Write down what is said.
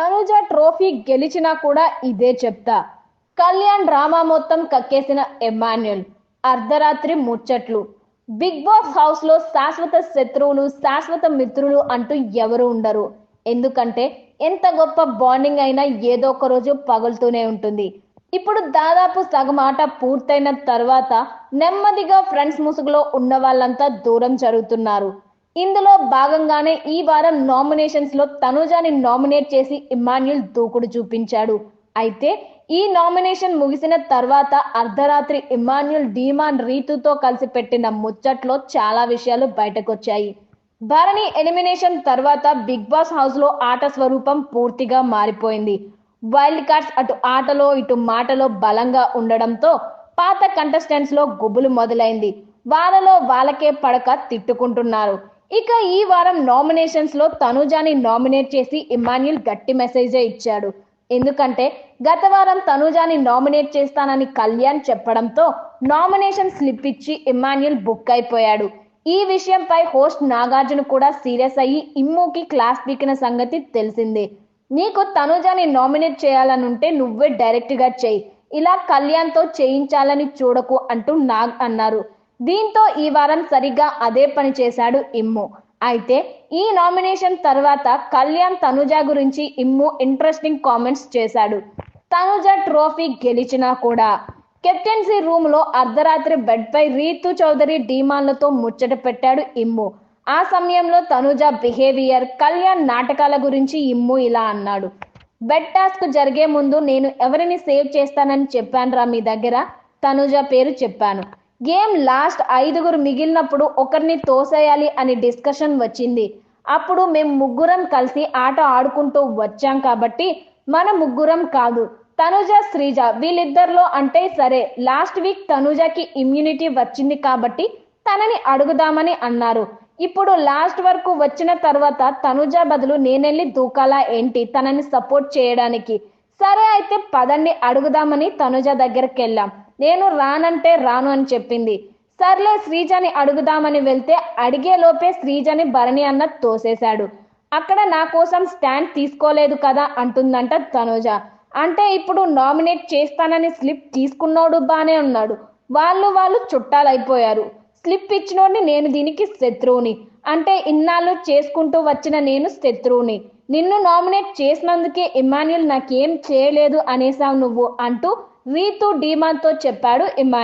Tanuja trophy గెలిచినా కూడా ఇదే చెప్తా. కళ్యాణ్ డ్రామా మొత్తం కక్కేసిన ఎమాన్యుల్ అర్ధరాత్రి ముచ్చట్లు. బిగ్ బాస్ హౌస్లో శాశ్వత శత్రువులు శాశ్వత మిత్రులు అంటూ ఎవరు ఉండరు. ఎందుకంటే ఎంత గొప్ప బాండింగ్ అయినా ఏదో ఒక రోజు పగులుతూనే ఉంటుంది. ఇప్పుడు దాదాపు సగం ఆట పూర్తయిన తర్వాత నెమ్మదిగా ఫ్రెండ్స్ ముసుగులో ఉన్న వాళ్ళంతా దూరం జరుగుతున్నారు. ఇందులో భాగంగానే ఈ వారం నామినేషన్స్లో తనుజాని నామినేట్ చేసి ఇమాన్యుల్ దూకుడు చూపించాడు. అయితే ఈ నామినేషన్ ముగిసిన తర్వాత అర్ధరాత్రి ఇమాన్యుల్ డీమాన్ రీతుతో కలిసి పెట్టిన ముచ్చట్లో చాలా విషయాలు బయటకొచ్చాయి. భరణి ఎలిమినేషన్ తర్వాత బిగ్ బాస్ హౌస్లో ఆట స్వరూపం పూర్తిగా మారిపోయింది. వైల్డ్ కార్డ్స్ అటు ఆటలో ఇటు మాటలో బలంగా ఉండడంతో పాత కంటెస్టెంట్స్లో గుబులు మొదలైంది. వాళ్ళలో వాళ్ళకే పడక తిట్టుకుంటున్నారు. ఇక ఈ వారం నామినేషన్స్లో తనుజాని నామినేట్ చేసి ఇమాన్యుల్ గట్టి మెసేజే ఇచ్చాడు. ఎందుకంటే గత వారం తనుజాని నామినేట్ చేస్తానని కళ్యాణ్ చెప్పడంతో నామినేషన్ స్లిప్ ఇచ్చి ఇమాన్యుల్ బుక్ అయిపోయాడు. ఈ విషయంపై హోస్ట్ నాగార్జున కూడా సీరియస్ అయ్యి ఇమ్ముకి క్లాస్ పీకిన సంగతి తెలిసిందే. నీకు తనుజాని నామినేట్ చేయాలనుంటే నువ్వే డైరెక్ట్గా చెయ్యి ఇలా కళ్యాణ్తో చేయించాలని చూడకు అంటూ నాగ్ అన్నారు. దీంతో ఈ వారం సరిగ్గా అదే పని చేశాడు ఇమ్ము. అయితే ఈ నామినేషన్ తర్వాత కళ్యాణ్ తనుజ గురించి ఇమ్ము ఇంట్రెస్టింగ్ కామెంట్స్ చేశాడు. తనుజ ట్రోఫీ గెలిచినా కూడా కెప్టెన్సీ రూమ్లో అర్ధరాత్రి బెడ్ పై రీతు చౌదరి డిమాన్లతో ముచ్చట పెట్టాడు ఇమ్ము. ఆ సమయంలో తనుజ బిహేవియర్ కళ్యాణ్ నాటకాల గురించి ఇమ్ము ఇలా అన్నాడు. బెడ్ టాస్క్ జరిగే ముందు నేను ఎవరిని సేవ్ చేస్తానని చెప్పానురా మీ దగ్గర? తనుజ పేరు చెప్పాను. గేమ్ లాస్ట్ ఐదుగురు మిగిలినప్పుడు ఒకరిని తోసేయాలి అని డిస్కషన్ వచ్చింది. అప్పుడు మేము ముగ్గురం కలిసి ఆట ఆడుకుంటూ వచ్చాం కాబట్టి మన ముగ్గురం కాదు. తనుజ శ్రీజ వీళ్ళిద్దరిలో అంటే సరే లాస్ట్ వీక్ తనుజకి ఇమ్యూనిటీ వచ్చింది కాబట్టి తనని అడుగుదామని అన్నారు. ఇప్పుడు లాస్ట్ వరకు వచ్చిన తర్వాత తనుజ బదులు నేనెళ్ళి దూకాలా ఏంటి? తనని సపోర్ట్ చేయడానికి. సరే అయితే పదండి అడుగుదామని తనుజ దగ్గరికి వెళ్ళాం నేను రానంటే రాను అని చెప్పింది. సర్లే శ్రీజని అడుగుదామని వెళ్తే అడిగే లోపే శ్రీజని భరణి అన్న తోసేశాడు. అక్కడ నా కోసం స్టాండ్ తీసుకోలేదు కదా అంటుందంట తనుజ. అంటే ఇప్పుడు నామినేట్ చేస్తానని స్లిప్ తీసుకున్నోడు బానే ఉన్నాడు. వాళ్ళు వాళ్ళు చుట్టాలైపోయారు. స్లిప్ ఇచ్చినోడిని నేను దీనికి శత్రువుని. అంటే ఇన్నాళ్ళు చేసుకుంటూ వచ్చిన నేను శత్రువుని. నిన్ను నామినేట్ చేసినందుకే ఇమాన్యుల్ నాకేం చేయలేదు అనేసావు నువ్వు అంటూ రీతు డీమాన్తో చెప్పాడు ఇమాన్యుల్